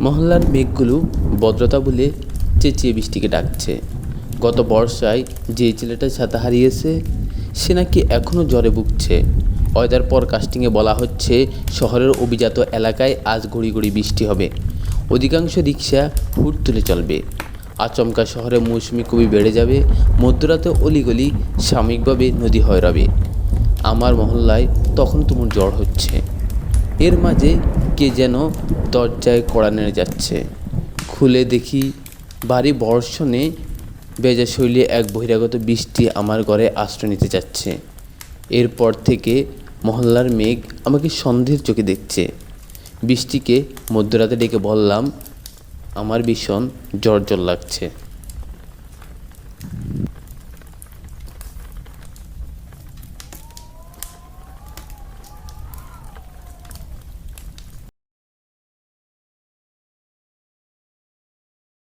মহল্লার মেঘগুলো ভদ্রতা বলে চেঁচিয়ে বৃষ্টিকে ডাকছে। গত বর্ষায় যে ছেলেটা ছাতা হারিয়েছে, সে নাকি এখনও জ্বরে ভুগছে। ওয়েদার ফরকাস্টিংয়ে বলা হচ্ছে, শহরের অভিজাত এলাকায় আজ ঘড়ি ঘড়ি বৃষ্টি হবে। অধিকাংশ রিক্সা হুট তুলে চলবে। আচমকা শহরে মৌসুমি খুবই বেড়ে যাবে, মধ্যরাতে অলিগলি সাময়িকভাবে নদী হয়ে রবে আমার মহল্লায় তখন তুমুল জ্বর হচ্ছে। এর মাঝে কে যেন দরজায় কড়া নেড়ে যাচ্ছে। খুলে দেখি ভারী বর্ষণে বেজা শৈলী এক বহিরাগত বৃষ্টি আমার ঘরে আশ্রয় নিতে যাচ্ছে। এরপর থেকে মহল্লার মেঘ আমাকে সন্দেহের চোখে দেখছে। বৃষ্টিকে মধ্যরাতে ডেকে বললাম, আমার ভীষণ জ্বর জ্বর লাগছে।